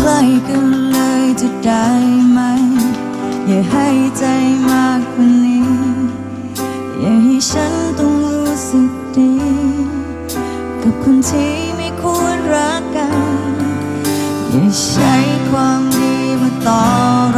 ใกล้กันเลยจะได้ไหม อย่าให้ใจมากกว่านี้ อย่าให้ฉันต้องรู้สึกดี กับคนที่ไม่ควรรักกัน อย่าใช้ความดีมาต่อร